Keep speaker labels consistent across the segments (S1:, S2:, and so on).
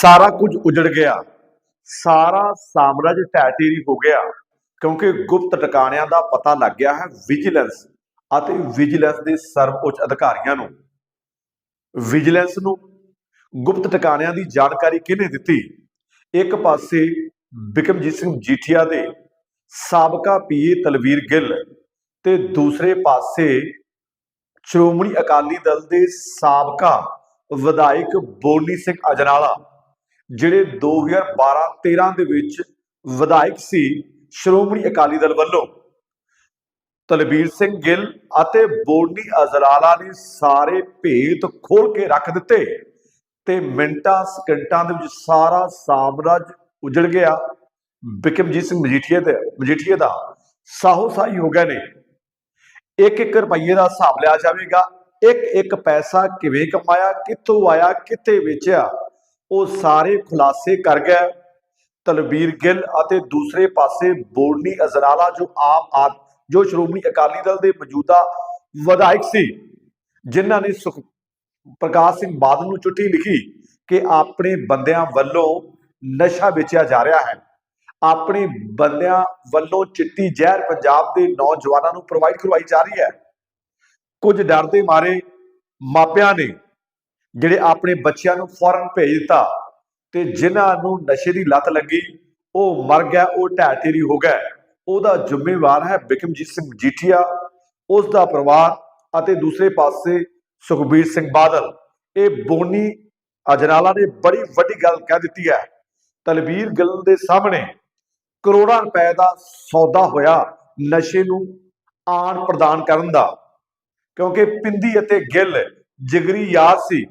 S1: ਸਾਰਾ ਕੁਝ ਉਜੜ ਗਿਆ। ਸਾਰਾ ਸਾਮਰਾਜ ਢਹਿ ਹੋ ਗਿਆ ਕਿਉਂਕਿ ਗੁਪਤ ਟਿਕਾਣਿਆਂ ਦਾ ਪਤਾ ਲੱਗ ਗਿਆ ਹੈ ਵਿਜੀਲੈਂਸ ਅਤੇ ਵਿਜੀਲੈਂਸ ਦੇ ਸਰਵਉੱਚ ਅਧਿਕਾਰੀਆਂ ਨੂੰ। ਵਿਜੀਲੈਂਸ ਨੂੰ ਗੁਪਤ ਟਿਕਾਣਿਆਂ ਦੀ ਜਾਣਕਾਰੀ ਕਿਹਨੇ ਦਿੱਤੀ? ਇੱਕ ਪਾਸੇ ਬਿਕਮਜੀਤ ਸਿੰਘ ਜੀਠੀਆ ਦੇ ਸਾਬਕਾ ਪੀਏ ਤਲਵੀਰ ਗਿੱਲ ਤੇ ਦੂਸਰੇ ਪਾਸੇ ਸ਼੍ਰੋਮਣੀ ਅਕਾਲੀ ਦਲ ਦੇ ਸਾਬਕਾ ਵਿਧਾਇਕ ਬੋਲੀ ਸਿੰਘ ਅਜਨਾਲਾ। ਜਿਹੜੇ 2012-13 ਦੇ ਵਿੱਚ ਵਿਧਾਇਕ ਸੀ ਸ਼੍ਰੋਮਣੀ ਅਕਾਲੀ ਦਲ ਵੱਲੋਂ। ਤਲਬੀਰ ਸਿੰਘ ਗਿੱਲ ਅਤੇ ਬੋਨੀ ਅਜਨਾਲਾ ਨੇ ਸਾਰੇ ਭੇਤ ਖੋਲ ਕੇ ਰੱਖ ਦਿੱਤੇ ਤੇ ਮਿੰਟਾਂ, ਸਕਿੰਟਾਂ ਦੇ ਵਿੱਚ ਸਾਰਾ ਸਾਮਰਾਜ ਉਜੜ ਗਿਆ। ਬਿਕਮਜੀਤ ਸਿੰਘ ਮਜੀਠੀਆ ਦੇ ਮਜੀਠੀਏ ਦਾ ਸਾਹੋ ਸਾਈ ਹੋ ਗਏ ਨੇ। ਇੱਕ ਇੱਕ ਰੁਪਈਏ ਦਾ ਹਿਸਾਬ ਲਿਆ ਜਾਵੇਗਾ। ਇੱਕ ਇੱਕ ਪੈਸਾ ਕਿਵੇਂ ਕਮਾਇਆ, ਕਿੱਥੋਂ ਆਇਆ, ਕਿੱਥੇ ਵੇਚਿਆ ਉਹ ਸਾਰੇ ਖੁਲਾਸੇ ਕਰ ਗਿਆ। ਤਲਬੀਰ ਗਿੱਲ ਅਤੇ ਦੂਸਰੇ ਪਾਸੇ ਬੋਰਨੀ ਅਜ਼ਰਾਲਾ ਜੋ ਆਮ ਆਦ, ਜੋ ਸ਼੍ਰੋਮਣੀ ਅਕਾਲੀ ਦਲ ਦੇ ਮੌਜੂਦਾ ਵਿਧਾਇਕ ਸੀ, ਜਿਨ੍ਹਾਂ ਨੇ ਸੁਖ, ਪ੍ਰਕਾਸ਼ ਸਿੰਘ ਬਾਦਲ ਨੂੰ ਚਿੱਠੀ ਲਿਖੀ ਕਿ ਆਪਣੇ ਬੰਦਿਆਂ ਵੱਲੋਂ ਨਸ਼ਾ ਵੇਚਿਆ ਜਾ ਰਿਹਾ ਹੈ। ਆਪਣੇ ਬੰਦਿਆਂ ਵੱਲੋਂ ਚਿੱਟੀ ਜ਼ਹਿਰ ਪੰਜਾਬ ਦੇ ਨੌਜਵਾਨਾਂ ਨੂੰ ਪ੍ਰੋਵਾਈਡ ਕਰਵਾਈ ਜਾ ਰਹੀ ਹੈ। ਕੁਝ ਡਰ ਦੇ ਮਾਰੇ ਮਾਪਿਆਂ ਨੇ ਜਿਹੜੇ ਆਪਣੇ ਬੱਚਿਆਂ ਨੂੰ ਫੌਰਨ ਭੇਜ ਦਿੱਤਾ ਤੇ ਜਿਨ੍ਹਾਂ ਨੂੰ ਨਸ਼ੇ ਦੀ ਲਤ ਲੱਗੀ, ਉਹ ਮਰ ਗਿਆ, ਉਹ ਢਹਿ ਢੇਰੀ ਹੋ ਗਿਆ ਉਹਦਾ ਜ਼ਿੰਮੇਵਾਰ ਹੈ ਬਿਕਮਜੀਤ ਸਿੰਘ ਜੀਠੀਆ ਉਸ ਦਾ ਪਰਿਵਾਰ ਅਤੇ ਦੂਸਰੇ ਪਾਸੇ ਸੁਖਬੀਰ ਸਿੰਘ ਬਾਦਲ। ਇਹ ਬੋਨੀ ਅਜਨਾਲਾ ਨੇ ਬੜੀ ਵੱਡੀ ਗੱਲ ਕਹਿ ਦਿੱਤੀ ਹੈ। ਤਲਵੀਰ ਗਿੱਲ ਦੇ ਸਾਹਮਣੇ ਕਰੋੜਾਂ ਰੁਪਏ ਦਾ ਸੌਦਾ ਹੋਇਆ ਨਸ਼ੇ ਨੂੰ ਆਣ ਪ੍ਰਦਾਨ ਕਰਨ ਦਾ, ਕਿਉਂਕਿ ਪਿੰਦੀ ਅਤੇ ਗਿੱਲ ਜਿਗਰੀ ਯਾਦ ਸੀ।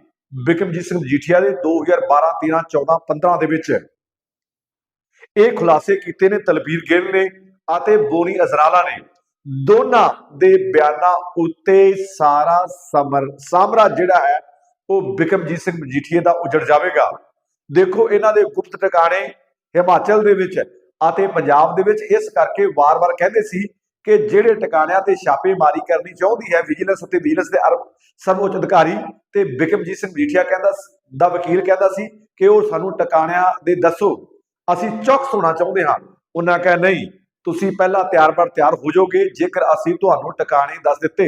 S1: ਬਿਕਮਜੀਤ ਸਿੰਘ ਜੀਠੀਆ ਦੇ 2012 13 14 15 ਦੇ ਵਿੱਚ ਇਹ ਖੁਲਾਸੇ ਕੀਤੇ ਨੇ ਤਲਬੀਰ ਗਿੱਲ ਨੇ ਅਤੇ ਬੋਨੀ ਅਜ਼ਰਾਲਾ ਨੇ। ਦੋਨਾਂ ਦੇ ਬਿਆਨਾਂ ਉੱਤੇ ਸਾਰਾ ਸਮਰ, ਸਾਮਰਾਜ ਜਿਹੜਾ ਹੈ, ਉਹ ਬਿਕਮਜੀਤ ਸਿੰਘ ਮਜੀਠੀਏ ਦਾ ਉਜੜ ਜਾਵੇਗਾ। ਦੇਖੋ, ਇਹਨਾਂ ਦੇ ਗੁਪਤ ਟਿਕਾਣੇ ਹਿਮਾਚਲ ਦੇ ਵਿੱਚ ਅਤੇ ਪੰਜਾਬ ਦੇ ਵਿੱਚ, ਇਸ ਕਰਕੇ ਵਾਰ-ਵਾਰ ਕਹਿੰਦੇ ਸੀ ਕਿ ਜਿਹੜੇ ਟਿਕਾਣਿਆਂ ਤੇ ਛਾਪੇਮਾਰੀ ਕਰਨੀ ਚਾਹੁੰਦੀ ਹੈ ਵਿਜੀਲੈਂਸ ਅਤੇ ਵਿਜੀਲੈਂਸ ਦੇ ਸਰਵਉੱਚ ਅਧਿਕਾਰੀ ਤੇ ਬਿਕਮਜੀਤ ਸਿੰਘ ਮਜੀਠੀਆ ਕਹਿੰਦਾ ਦਾ ਵਕੀਲ ਕਹਿੰਦਾ ਸੀ ਕਿ ਉਹ ਸਾਨੂੰ ਟਿਕਾਣਿਆਂ ਦੇ ਦੱਸੋ, ਅਸੀਂ ਚੌਕਸ ਹੋਣਾ ਚਾਹੁੰਦੇ ਹਾਂ। ਉਹਨਾਂ ਕਹੇ, ਨਹੀਂ, ਤੁਸੀਂ ਪਹਿਲਾਂ ਤਿਆਰ ਬਰ ਤਿਆਰ ਹੋ ਜਾਓਗੇ, ਜੇਕਰ ਅਸੀਂ ਤੁਹਾਨੂੰ ਟਿਕਾਣੇ ਦੱਸ ਦਿੱਤੇ।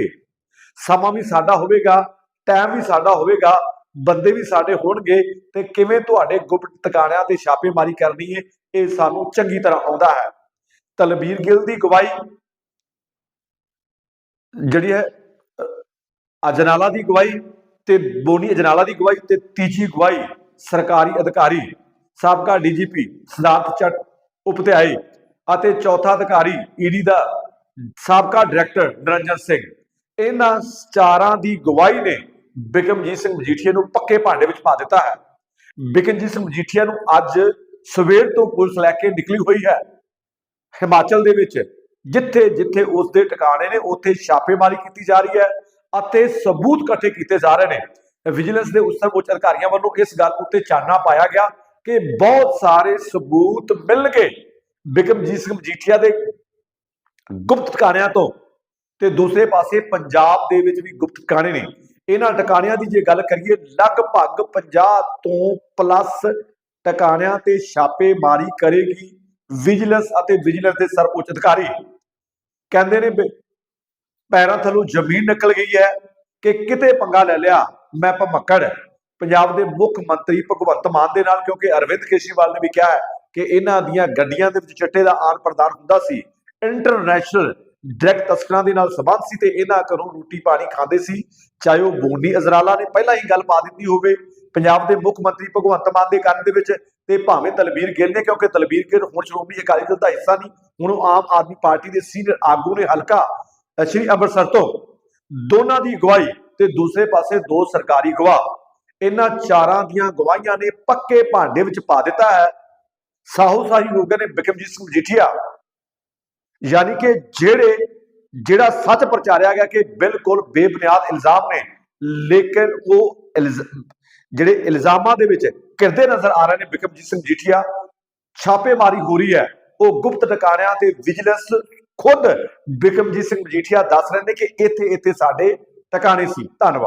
S1: ਸਮਾਂ ਵੀ ਸਾਡਾ ਹੋਵੇਗਾ ਟਾਈਮ ਵੀ ਸਾਡਾ ਹੋਵੇਗਾ, ਬੰਦੇ ਵੀ ਸਾਡੇ ਹੋਣਗੇ, ਤੇ ਕਿਵੇਂ ਤੁਹਾਡੇ ਗੁਪਤ ਟਿਕਾਣਿਆਂ ਤੇ ਛਾਪੇਮਾਰੀ ਕਰਨੀ ਹੈ ਇਹ ਸਾਨੂੰ ਚੰਗੀ ਤਰ੍ਹਾਂ ਆਉਂਦਾ ਹੈ। ਤਲਬੀਰ ਗਿੱਲ ਦੀ ਗਵਾਹੀ ਜਿਹੜੀ ਹੈ ਅਜਨਾਲਾ ਦੀ ਗਵਾਹੀ ਤੇ ਬੋਨੀ ਅਜਨਾਲਾ ਦੀ ਗਵਾਹੀ ਤੇ ਤੀਜੀ ਗਵਾਹੀ ਸਰਕਾਰੀ ਅਧਿਕਾਰੀ ਸਾਬਕਾ ਡੀਜੀਪੀ ਸਿਧਾਰਥ ਚੱਟ ਉਪਧਿਆਏ ਅਤੇ ਚੌਥਾ ਅਧਿਕਾਰੀ ਈਡੀ ਦਾ ਸਾਬਕਾ ਡਾਇਰੈਕਟਰ ਨਿਰੰਜਨ ਸਿੰਘ। ਇਹਨਾਂ ਚਾਰਾਂ ਦੀ ਗਵਾਹੀ ਨੇ ਬਿਕਮਜੀਤ ਸਿੰਘ ਮਜੀਠੀਆ ਨੂੰ ਪੱਕੇ ਭਾਂਡੇ ਵਿੱਚ ਪਾ ਦਿੱਤਾ ਹੈ। ਬਿਕਮਜੀਤ ਸਿੰਘ ਮਜੀਠੀਆ ਨੂੰ ਅੱਜ ਸਵੇਰ ਤੋਂ ਪੁਲਿਸ ਲੈ ਕੇ ਨਿਕਲੀ ਹੋਈ ਹੈ। ਹਿਮਾਚਲ ਦੇ ਵਿੱਚ ਜਿੱਥੇ ਜਿੱਥੇ ਉਸ ਦੇ ਟਿਕਾਣੇ ਨੇ, ਉੱਥੇ ਛਾਪੇਮਾਰੀ ਕੀਤੀ ਜਾ ਰਹੀ ਹੈ ਅਤੇ ਸਬੂਤ ਇਕੱਠੇ ਕੀਤੇ ਜਾ ਰਹੇ ਨੇ। ਵਿਜੀਲੈਂਸ ਦੇ ਉੱਚ ਉੱਚ ਅਧਿਕਾਰੀਆਂ ਵੱਲੋਂ ਇਸ ਗੱਲ ਉੱਤੇ ਚਾਨਣਾ ਪਾਇਆ ਗਿਆ ਕਿ ਬਹੁਤ ਸਾਰੇ ਸਬੂਤ ਮਿਲ ਗਏ ਬਿਕਮਜੀਤ ਸਿੰਘ ਮਜੀਠੀਆ ਦੇ ਗੁਪਤ ਟਿਕਾਣਿਆਂ ਤੋਂ ਤੇ ਦੂਸਰੇ ਪਾਸੇ ਪੰਜਾਬ ਦੇ ਵਿੱਚ ਵੀ ਗੁਪਤ ਟਿਕਾਣੇ ਨੇ। ਇਹਨਾਂ ਟਿਕਾਣਿਆਂ ਦੀ ਜੇ ਗੱਲ ਕਰੀਏ, ਲਗਭਗ 50 ਤੋਂ ਪਲੱਸ ਟਿਕਾਣਿਆਂ ਤੇ ਛਾਪੇਮਾਰੀ ਕਰੇਗੀ। ਵਿਜੀਲੈਂਸ ਅਤੇ ਵਿਜੀਲੈਂਸ ਦੇ ਸਰਵਉੱਚ ਅਧਿਕਾਰੀ ਕਹਿੰਦੇ ਨੇ ਪੈਰਾਂ ਥੱਲੋਂ ਜ਼ਮੀਨ ਨਿਕਲ ਗਈ ਹੈ ਕਿ ਕਿਤੇ ਪੰਗਾ ਲੈ ਲਿਆ, ਮੈਂ ਭਮੱਕੜ ਪੰਜਾਬ ਦੇ ਮੁੱਖ ਮੰਤਰੀ ਭਗਵੰਤ ਮਾਨ ਦੇ ਨਾਲ, ਕਿਉਂਕਿ ਅਰਵਿੰਦ ਕੇਜਰੀਵਾਲ ਨੇ ਵੀ ਕਿਹਾ ਹੈ ਕਿ ਇਹਨਾਂ ਦੀਆਂ ਗੱਡੀਆਂ ਦੇ ਵਿੱਚ ਚਿੱਟੇ ਦਾ ਆਨ ਪ੍ਰਦਾਨ ਹੁੰਦਾ ਸੀ। ਇੰਟਰਨੈਸ਼ਨਲ ਡਰੈਗ ਤਸਕਰਾਂ ਦੇ ਨਾਲ ਸੰਬੰਧ ਸੀ ਤੇ ਇਹਨਾਂ ਘਰੋਂ ਰੋਟੀ ਪਾਣੀ ਖਾਂਦੇ ਸੀ। ਚਾਹੇ ਉਹ ਬੋਨੀ ਅਜ਼ਰਾਲਾ ਨੇ ਪਹਿਲਾਂ ਹੀ ਗੱਲ ਪਾ ਦਿੱਤੀ ਹੋਵੇ, ਪੰਜਾਬ ਦੇ ਮੁੱਖ ਮੰਤਰੀ ਭਗਵੰਤ ਮਾਨ ਦੇ ਕੰਨ ਦੇ ਵਿੱਚ ਤੇ ਭਾਵੇਂ ਤਲਬੀਰ ਗਿੱਲ ਨੇ, ਕਿਉਂਕਿ ਤਲਬੀਰ ਗਿੱਲ ਹੁਣ ਸ਼੍ਰੋਮਣੀ ਅਕਾਲੀ ਦਲ ਦਾ ਹਿੱਸਾ ਨਹੀਂ, ਹੁਣ ਉਹ ਆਮ ਆਦਮੀ ਪਾਰਟੀ ਦੇ ਸੀਨੀਅਰ ਆਗੂ ਨੇ ਹਲਕਾ ਸ਼੍ਰੀ ਅੰਮ੍ਰਿਤਸਰ ਤੋਂ। ਦੋਨਾਂ ਦੀ ਗਵਾਹੀ ਤੇ ਦੂਸਰੇ ਪਾਸੇ ਦੋ ਸਰਕਾਰੀ ਗਵਾਹ ਇਹਨਾਂ ਚਾਰਾਂ ਦੀਆਂ ਗਵਾਹੀਆਂ ਨੇ ਪੱਕੇ ਭਾਂਡੇ ਵਿੱਚ ਪਾ ਦਿੱਤਾ ਹੈ। ਸਾਹੂ ਸਾਹੀ ਹੋ ਨੇ ਬਿਕਮਜੀਤ ਸਿੰਘ ਮਜੀਠੀਆ। ਯਾਨੀ ਕਿ ਜਿਹੜੇ, ਜਿਹੜਾ ਸੱਚ ਪ੍ਰਚਾਰਿਆ ਗਿਆ ਕਿ ਬਿਲਕੁਲ ਬੇਬੁਨਿਆਦ ਇਲਜ਼ਾਮ ਨੇ, ਲੇਕਿਨ ਉਹ ਇਲਜ਼- ਜਿਹੜੇ ਇਲਜ਼ਾਮਾਂ ਦੇ ਵਿੱਚ ਕਿਰਦੇ ਨਜ਼ਰ ਆ ਰਹੇ ਨੇ ਬਿਕਮਜੀਤ ਸਿੰਘ ਜੀਠੀਆ। ਛਾਪੇਮਾਰੀ ਹੋ ਰਹੀ ਹੈ। ਉਹ ਗੁਪਤ ਟਿਕਾਣਿਆਂ ਤੇ ਵਿਜੀਲੈਂਸ ਖੁਦ ਬਿਕਮਜੀਤ ਸਿੰਘ ਮਜੀਠੀਆ ਦੱਸ ਰਹੇ ਨੇ ਕਿ ਇੱਥੇ ਇੱਥੇ ਸਾਡੇ ਟਿਕਾਣੇ ਸੀ। ਧੰਨਵਾਦ।